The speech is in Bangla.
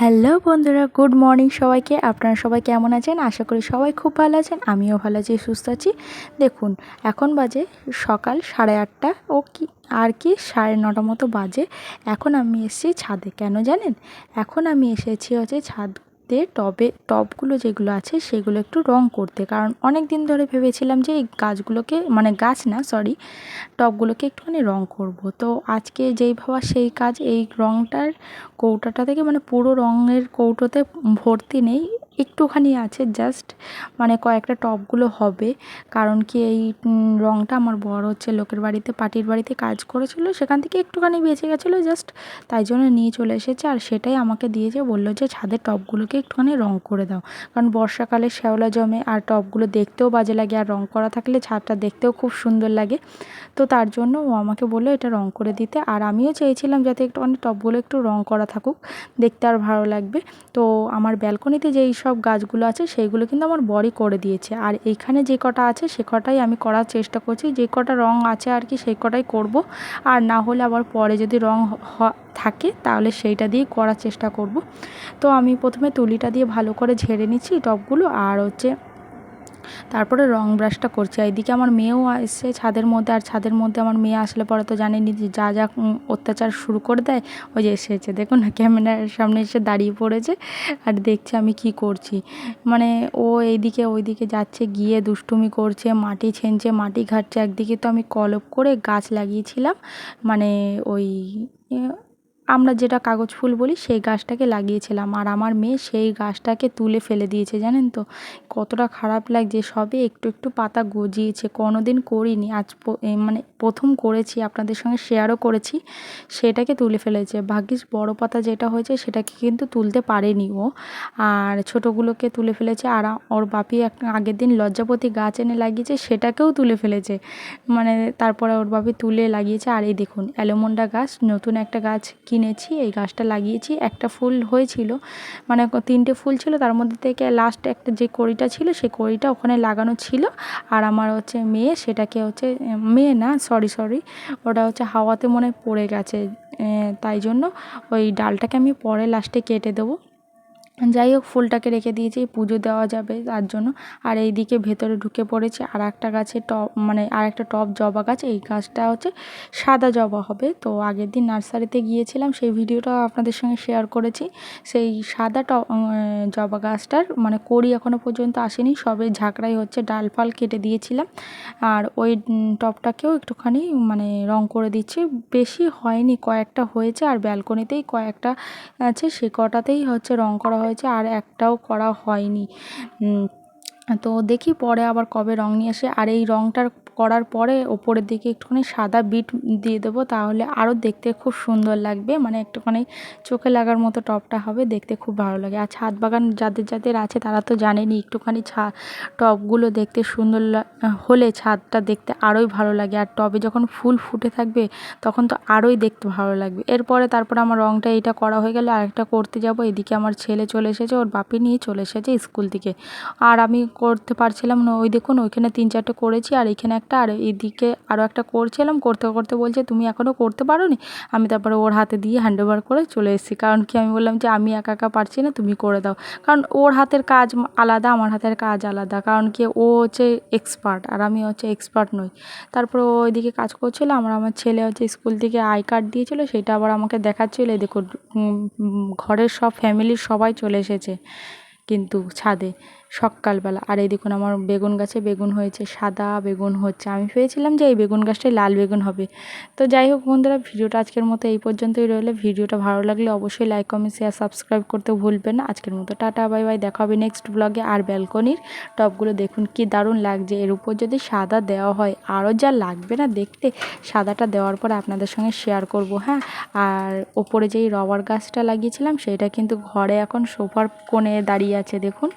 হ্যালো বন্ধুরা, গুড মর্নিং সবাইকে। আপনারা সবাই কেমন আছেন? আশা করি সবাই খুব ভালো আছেন, আমিও ভালো আছি, সুস্থ আছি। দেখুন, এখন বাজে সকাল সাড়ে আটটা, ও কি, আর কি সাড়ে নটা মতো বাজে। এখন আমি এসেছি ছাদে, কেন জানেন? এখন আমি এসেছি হচ্ছে ছাদ দিয়ে টবে, টবগুলো যেগুলো আছে সেগুলো একটু রং করতে। কারণ অনেক দিন ধরে ভেবেছিলাম যে এই গাছগুলোকে মানে গাছ না সরি টবগুলোকে একটুখানি রং করব। তো আজকে যেই ভাবা সেই কাজ, এই রংটার কৌটাটা থেকে মানে পুরো রঙের কৌটোতে ভর্তি নেই। একটুখানি আছে জাস্ট মানে কয়েকটা টবগুলো হবে। কারণ কি এই রঙটা আমার বড় হচ্ছে, লোকের বাড়িতে, পার্টির বাড়িতে কাজ করেছিল, সেখান থেকে একটুখানি বেঁচে গেছিল জাস্ট তাই জন্য নিয়ে চলে এসেছে। আর সেটাই আমাকে দিয়েছে, বলল যে ছাদের টবগুলোকে একটুখানি রং করে দাও। কারণ বর্ষাকালে শ্যাওলা জমে আর টবগুলো দেখতেও বাজে লাগে, আর রং করা থাকলে ছাদটা দেখতেও খুব সুন্দর লাগে। তো তার জন্য ও আমাকে বলল এটা রং করে দিতে। আর আমিও চেয়েছিলাম যাতে একটুখানি টবগুলো একটু রং করা থাকুক, দেখতে আর ভালো লাগবে। তো আমার ব্যালকনিতে যেই সব গাছগুলো আছে, সেইগুলো কিন্তু আমার বড়ি করে দিয়েছে। আর এইখানে যে কটা আছে, সে কটাই আমি করার চেষ্টা করছি। যে কটা রং আছে আর কি সেই কটাই করব। আর না হলে আবার পরে যদি রং থাকে, তাহলে সেইটা দিয়ে করার চেষ্টা করব। তো আমি প্রথমে তুলিটা দিয়ে ভালো করে ঝেড়ে নিচ্ছি টপগুলো। আর হচ্ছে তারপরে রং ব্রাশটা করছি। এইদিকে আমার মেয়েও এসছে ছাদের মধ্যে, আর ছাদের মধ্যে আমার মেয়ে আসলে পরে তো জানেনি যে যা যা অত্যাচার শুরু করে দেয়, ওই যে এসেছে। দেখুন না, ক্যামেরার সামনে এসে দাঁড়িয়ে পড়েছে আর দেখছে আমি কি করছি। মানে ও এইদিকে ওইদিকে যাচ্ছে, গিয়ে দুষ্টুমি করছে, মাটি ছেনছে, মাটি ঘাটছে। একদিকে তো আমি কলপ করে গাছ লাগিয়েছিলাম মানে ওই আমরা যেটা কাগজ ফুল বলি সেই গাছটাকে লাগিয়েছিলাম। আর আমার মেয়ে সেই গাছটাকে তুলে ফেলে দিয়েছে, জানেন তো? কতটা খারাপ লাগছে, সবে একটু একটু পাতা গজিয়েছে দিন করিনি। আজ মানে প্রথম করেছি, আপনাদের সঙ্গে শেয়ারও করেছি, সেটাকে তুলে ফেলেছে। ভাগ্যিস বড় পাতা যেটা হয়েছে, সেটাকে কিন্তু তুলতে পারেনি ও। আর ছোটোগুলোকে তুলে ফেলেছে, আর ওর বাপি এক, আগের দিন লজ্জাপতি গাছ এনে লাগিয়েছে, সেটাকেও তুলে ফেলেছে। মানে তারপরে ওর বাপি তুলে লাগিয়েছে, আর এই দেখুন, অ্যালোমন্ডা গাছ, নতুন একটা গাছ কিনেছি, এই গাছটা লাগিয়েছি। একটা ফুল হয়েছিল মানে তিনটে ফুল ছিল, তার মধ্যে থেকে লাস্ট একটা যে কড়িটা ছিল, সেই কড়িটা ওখানে লাগানো ছিল। আর আমার হচ্ছে মেয়ে, সেটাকে হচ্ছে, মেয়ে না সরি সরি ওটা হচ্ছে হাওয়াতে মনে পড়ে গেছে। তাই জন্য ওই ডালটাকে আমি পরে লাস্টে কেটে দেবো। যাই হোক ফুলটাকে রেখে দিয়েছি, পুজো দেওয়া যাবে তার জন্য। আর এই দিকে ভেতরে ঢুকে পড়েছে, আর একটা গাছে টব মানে আর একটা টব জবা গাছ, এই গাছটা হচ্ছে সাদা জবা হবে। তো আগের দিন নার্সারিতে গিয়েছিলাম, সেই ভিডিওটা আপনাদের সঙ্গে শেয়ার করেছি। সেই সাদা টব জবা গাছটার মানে কড়ি এখনও পর্যন্ত আসেনি, সবে ঝাঁকড়াই হচ্ছে, ডাল ফাল কেটে দিয়েছিলাম। আর ওই টবটাকেও একটুখানি মানে রং করে দিচ্ছি। বেশি হয়নি, কয়েকটা হয়েছে, আর ব্যালকনিতেই কয়েকটা আছে, সে কটাতেই হচ্ছে রং করা হয়েছে আর একটাও করা হয়নি। তো দেখি পরে আবার কবে রঙ নিয়ে আসে। আর এই রংটার করার পরে ওপরের দিকে একটুখানি সাদা বিট দিয়ে দেবো, তাহলে আরও দেখতে খুব সুন্দর লাগবে। মানে একটুখানি চোখে লাগার মতো টবটা হবে, দেখতে খুব ভালো লাগে। আর ছাদ বাগান যাদের যাদের আছে তারা তো জানেনি একটুখানি ছা টবগুলো দেখতে সুন্দর হলে ছাদটা দেখতে আরোই ভালো লাগে। আর টবে যখন ফুল ফুটে থাকবে, তখন তো আরোই দেখতে ভালো লাগবে। এরপরে তারপরে আমার রংটা এইটা করা হয়ে গেলে আরেকটা করতে যাব। এদিকে আমার ছেলে চলে এসেছে, ওর বাপি নিয়ে চলে এসেছে স্কুল থেকে আর আমি করতে পারছিলাম না, ওই দেখুন ওইখানে তিন চারটে করেছি, আর এইখানে একটা আর এদিকে আরও একটা করছিলাম, করতে করতে বলছে, তুমি এখনও করতে পারো নি আমি তারপরে ওর হাতে দিয়ে হ্যান্ড ওভার করে চলে এসেছি। কারণ কি, আমি বললাম যে, আমি একা একা পারছি না, তুমি করে দাও। কারণ ওর হাতের কাজ আলাদা, আমার হাতের কাজ আলাদা। কারণ কি, ও হচ্ছে এক্সপার্ট আর আমি হচ্ছে এক্সপার্ট নই। তারপরে ও ওইদিকে কাজ করছিল, আমার আমার ছেলে হচ্ছে স্কুল থেকে আই কার্ড দিয়েছিলো, সেটা আবার আমাকে দেখাচ্ছিলো। দেখুন ঘরের সব ফ্যামিলির সবাই চলে এসেছে কিন্তু ছাদে। সকালবেলা। আর এই দেখুন আমার বেগুন গাছে বেগুন হয়েছে, সাদা বেগুন হচ্ছে। আমি ভেবেছিলাম যে এই বেগুন গাছটাই লাল বেগুন হবে। তো যাই হোক বন্ধুরা, ভিডিওটা আজকের মতো এই পর্যন্তই রইলে। ভিডিওটা ভালো লাগলে অবশ্যই লাইক কমেন্ট শেয়ার সাবস্ক্রাইব করতে ভুলবেন না। আজকের মতো টাটা বাই বাই দেখা হবে নেক্সট ব্লগে আর ব্যালকনির টপগুলো দেখুন, কি দারুণ লাগছে। এর উপর যদি সাদা দেওয়া হয়, আরও যা লাগবে না দেখতে, সাদাটা দেওয়ার পরে আপনাদের সঙ্গে শেয়ার করব হ্যাঁ? আর ওপরে যেই রবার গাছটা লাগিয়েছিলাম, সেটা কিন্তু ঘরে এখন সোফার কোণে দাঁড়িয়ে আছে, দেখুন।